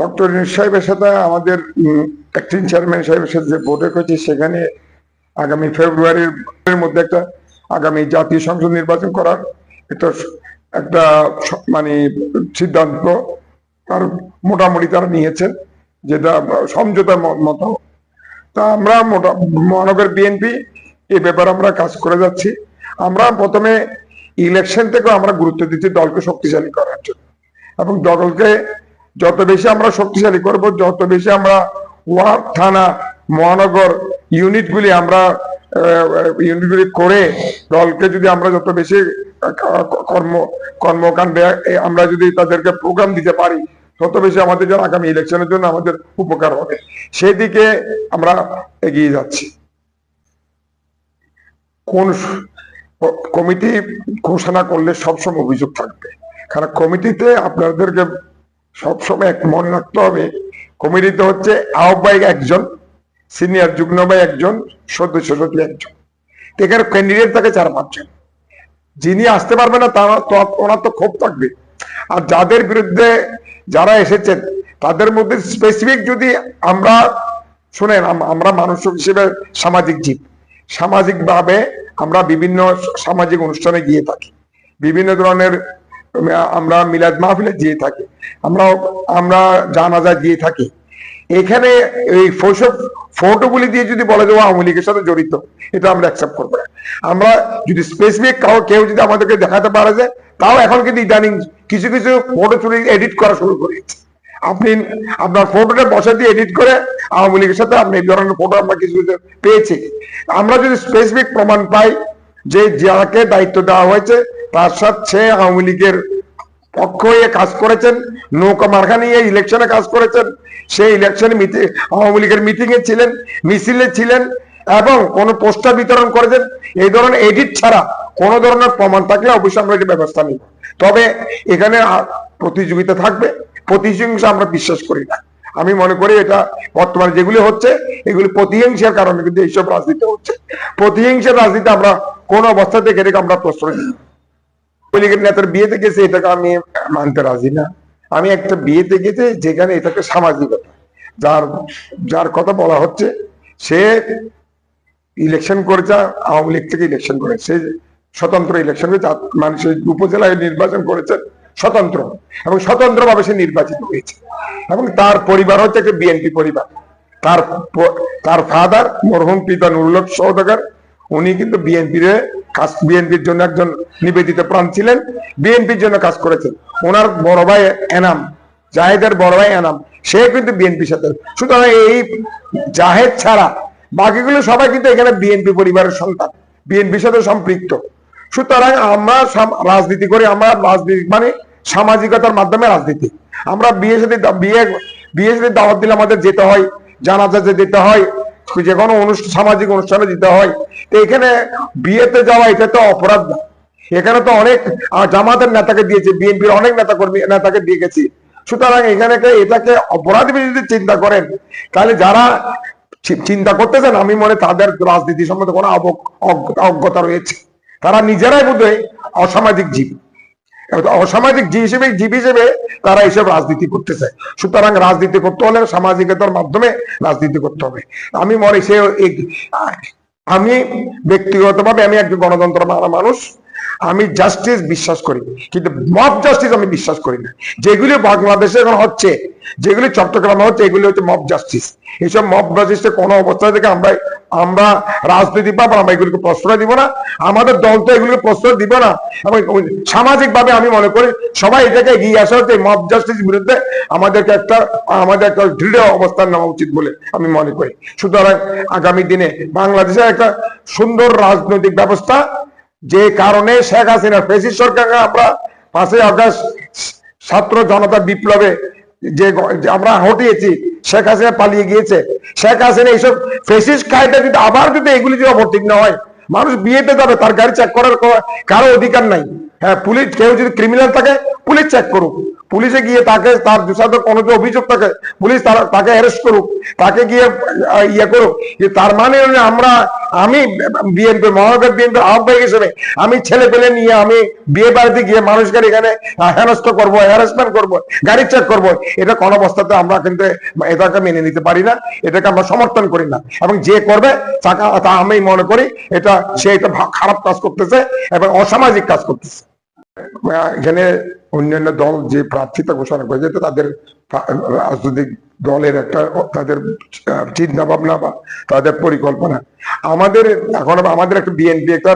Doctor সাহেবের সাথে আমাদের অ্যাক্টিং চেয়ারম্যান সাহেবের সাথে যে বৈঠক হয়েছে, সেখানে আগামী ফেব্রুয়ারির মধ্যে একটা আগামী জাতীয় সংসদ নির্বাচন করার একটা একটা মানে সিদ্ধান্ত তার মোটামুটি তারা নিয়েছে, যেটা সমঝোতার মতো। তা আমরা মোটা, মহানগর বিএনপি এ ব্যাপারে আমরা কাজ করে যাচ্ছি। আমরা প্রথমে ইলেকশন থেকে আমরা গুরুত্ব দিচ্ছি দলকে শক্তিশালী করার জন্য এবং দলকে যত বেশি আমরা শক্তিশালী করব, যত বেশি আমরা ওয়ার্ড, থানা, মহানগর ইউনিটগুলি আমরা ইউনিটগুলি করে দলকে যদি আমরা যত বেশি কর্ম, কর্মকাণ্ডে আমরা যদি তাদেরকে প্রোগ্রাম দিতে পারি, তত বেশি আমাদের জন্য আগামী ইলেকশনের জন্য আমাদের উপকার হবে। সেদিকে আমরা এগিয়ে যাচ্ছি। কোন কমিটি ঘোষণা করলে সবসময় অভিযোগ থাকবে। কারণ কমিটিতে আপনাদেরকে সবসময় এক মনে রাখতে হবে, কমিটিতে হচ্ছে আহ্বায়ক একজন, সিনিয়র যুগ্ম একজন, সদস্য সচিব একজন। এখানে ক্যান্ডিডেট থাকে চার পাঁচজন। যিনি আসতে পারবে না, তারা ওনার তো ক্ষোভ থাকবে। আর যাদের বিরুদ্ধে যারা এসেছেন, তাদের মধ্যে স্পেসিফিক যদি আমরা শুনেন আমরা মানুষ হিসেবে সামাজিক জীব। সামাজিকভাবে আমরা বিভিন্ন সামাজিক অনুষ্ঠানে গিয়ে থাকি। বিভিন্ন ধরনের আমরা মিলাদ মাহফিলে দিয়ে থাকি। আমরা আমরা জানাজা দিয়ে থাকি। এখানে এই ফোসব ফটোগুলি দিয়ে যদি বলা যায় আওয়ামী লীগের সাথে জড়িত, এটা আমরা অ্যাকসেপ্ট করব। আমরা যদি স্পেসিফিক কাউ যদি আমাদেরকে দেখাতে পারে যে, তাও এখন কিন্তু ইদানিং কিছু কিছু ফটো চুরি এডিট করা শুরু করেছে। আপনি, আপনার ফটোটা বসা দিয়ে এডিট করে আওয়ামী লীগের সাথে আপনি এই ধরনের ফটো আমরা কিছু কিছু পেয়েছি। আমরা যদি স্পেসিফিক প্রমাণ পাই যে যাকে দায়িত্ব দেওয়া হয়েছে তার সাথে আওয়ামী লীগের পক্ষ হয়ে কাজ করেছেন। নৌকা মার্কা নিয়ে ইলেকশনে কাজ করেছেন। সেই ইলেকশনে আওয়ামী লীগের মিটিং এ ছিলেন, মিছিলে ছিলেন এবং কোন পোস্টার বিতরণ করেছেন। এই ধরনের এডিট ছাড়া কোন ধরনের প্রমাণ থাকলে অবশ্যই আমরা এটি ব্যবস্থা নিই তবে এখানে প্রতিযোগিতা থাকবে। প্রতিহিংসা আমরা বিশ্বাস করি না। আমি মনে করি এটা বর্তমানে যেগুলি হচ্ছে, এগুলি প্রতিহিংসার কারণে কিন্তু এইসব রাজনীতি হচ্ছে। প্রতিহিংসার রাজনীতি আমরা কোন অবস্থা থেকে আমরা প্রশ্রয় দিই এটাকে আমি মানতে রাজি আমি একটা বিয়েতে গেছে যেখানে এটাকে সামাজিকতা। যার যার কথা বলা হচ্ছে, সে ইলেকশন করেছে, আওয়ামী লীগ থেকে ইলেকশন করে সে স্বতন্ত্র ইলেকশন করেছে, আর মানুষের উপজেলায় নির্বাচন করেছেন স্বতন্ত্র। এবং স্বতন্ত্র ভাবে সে নির্বাচিত হয়েছে। এবং তার পরিবার হচ্ছে একটা বিএনপি পরিবার। তার তার ফাদার মরহুম পিতা নুরুল্লভ সৌদাগর উনি কিন্তু বিএনপির কাজ, বিএনপির জন্য একজন নিবেদিত প্রাণ ছিলেন, বিএনপির জন্য কাজ করেছেন। ওনার বড় ভাই এনাম, জাহেদের বড় ভাই এনাম, সে কিন্তু বিএনপির সাথে। সুতরাং এই জাহেদ ছাড়া বাকিগুলো সবাই কিন্তু এখানে বিএনপি পরিবারের সন্তান, বিএনপির সাথে সম্পৃক্ত। সুতরাং আমরা রাজনীতি করি, আমরা রাজনীতি মানে সামাজিকতার মাধ্যমে রাজনীতি। আমরা বিয়ে সাথে বিয়ে বিয়ে সাথে দাওয়াত দিলে আমাদের যেতে হয় জানাজাতে যেতে হয় যে কোনো অনুষ্ঠান, সামাজিক অনুষ্ঠানে যেতে হয়। তো এখানে বিয়েতে যাওয়া, এটা তো অপরাধ না। এখানে তো অনেক জামাতের নেতাকে দিয়েছে, বিএনপির অনেক নেতা কর্মী নেতাকে দিয়ে গেছি। সুতরাং এখানে এটাকে অপরাধ যদি চিন্তা করেন, তাহলে যারা চিন্তা করতেছেন, আমি মনে তাদের রাজনীতি সম্বন্ধে কোনো অজ্ঞতা রয়েছে। তারা নিজেরাই বোধ অসামাজিক জীব। অসামাজিক জীব হিসেবে জীব হিসেবে তারা এসব রাজনীতি করতে চায় সুতরাং রাজনীতি করতে হলে সামাজিকতার মাধ্যমে রাজনীতি করতে হবে। আমি মনে সে আমি ব্যক্তিগতভাবে আমি একজন গণতন্ত্র মানা মানুষ। আমি জাস্টিস বিশ্বাস করি, কিন্তু মব জাস্টিস আমি বিশ্বাস করি না। যেগুলি বাংলাদেশে এখন হচ্ছে, যেগুলি চট্টগ্রামে হচ্ছে, এগুলি হচ্ছে মব জাস্টিস এইসব মব জাস্টিসে কোনো অবস্থা থেকে আমরা আমরা রাজনীতি পাবো আমরা এগুলিকে প্রশ্রয় দিব না। আমাদের দল তো এগুলিকে প্রশ্রয় দিব না। এবং সামাজিক ভাবে আমি মনে করি, সবাই এটাকে এগিয়ে আসা হচ্ছে মব জাস্টিস বিরুদ্ধে আমাদেরকে একটা, আমাদের একটা দৃঢ় অবস্থান নেওয়া উচিত বলে আমি মনে করি। সুতরাং আগামী দিনে বাংলাদেশের একটা সুন্দর রাজনৈতিক ব্যবস্থা যে কারণে শেখ হাসিনা ফেসিস সরকারকে আমরা পাঁচই আগস্ট ছাত্র জনতা বিপ্লবে যে আমরা হটিয়েছি, শেখ হাসিনা পালিয়ে গিয়েছে। শেখ হাসিনা এইসব ফেসিস কায়দা যদি আবার যদি এগুলি যদি অবতীর্ণ হয়, মানুষ বিয়েতে যাবে, তার গাড়ি চেক করার কারও অধিকার নাই। হ্যাঁ পুলিশ, কেউ যদি ক্রিমিনাল থাকে, পুলিশ চেক করুক। পুলিশে গিয়ে তাকে, তার সাথে কোনো যে অভিযোগ থাকে, পুলিশ তাকে অ্যারেস্ট করুক। তাকে গিয়ে ইয়ে করুক। যে তার মানে আমরা আমি বিএনপি, মহানগর বিএনপি আহ্বায়ক হিসেবে আমি ছেলে পেলে নিয়ে আমি বিয়ে বাড়িতে গিয়ে মানুষকে এখানে হেনস্থ করব হ্যারাসমেন্ট করব গাড়ি চেক করব, এটা কোন অবস্থাতে আমরা কিন্তু এটাকে মেনে নিতে পারি না, এটাকে আমরা সমর্থন করি না। এবং যে করবে তা আমি মনে করি এটা, সে এটা খারাপ কাজ করতেছে এবং অসামাজিক কাজ করতেছে। এখানে অন্যান্য দল যে প্রার্থিতা ঘোষণা করেছে তাদের রাজনৈতিক দলের একটা, তাদের চিন্তা ভাবনা বা তাদের পরিকল্পনা। আমাদের এখন আমাদের একটা বিএনপি একটা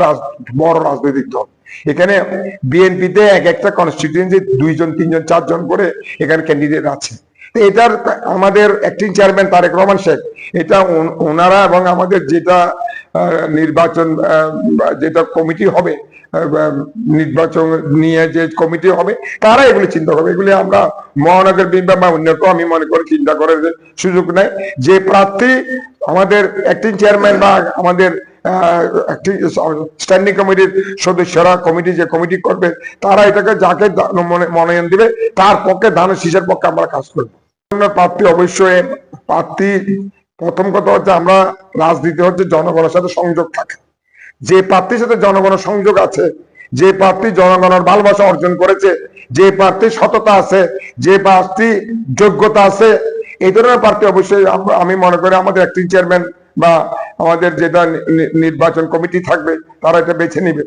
বড় রাজনৈতিক দল। এখানে বিএনপিতে এক একটা কনস্টিটিউয়েন্সি দুইজন, তিনজন, চারজন করে এখানে ক্যান্ডিডেট আছে। এটার আমাদের অ্যাক্টিং চেয়ারম্যান তারেক রহমান শেখ, এটা ওনারা এবং আমাদের যেটা নির্বাচন যেটা কমিটি হবে নির্বাচন নিয়ে যে কমিটি হবে, তারা এগুলি চিন্তা করবে। এগুলি আমরা মহানগর বিভাগ বা অন্য আমি মনে করি চিন্তা করার সুযোগ নাই যে প্রার্থী আমাদের অ্যাক্টিং চেয়ারম্যান বা আমাদের স্ট্যান্ডিং কমিটির সদস্যরা কমিটি যে কমিটি করবে, তারা এটাকে যাকে মনোনয়ন দিবে, তার পক্ষে ধানের শীষের পক্ষে আমরা কাজ করব। প্রার্থী অবশ্যই, প্রার্থী প্রথম কথা হচ্ছে আমরা রাজনীতি হচ্ছে জনগণের সাথে সংযোগ থাকে। যে প্রার্থীর সাথে জনগণের সংযোগ আছে, যে প্রার্থী জনগণের ভালোবাসা অর্জন করেছে, যে প্রার্থী সততা আছে, যে প্রার্থী যোগ্যতা আছে, এই ধরনের প্রার্থী অবশ্যই আমি মনে করি আমাদের একটি চেয়ারম্যান বা আমাদের যেটা নির্বাচন কমিটি থাকবে, তারা এটা বেছে নিবে।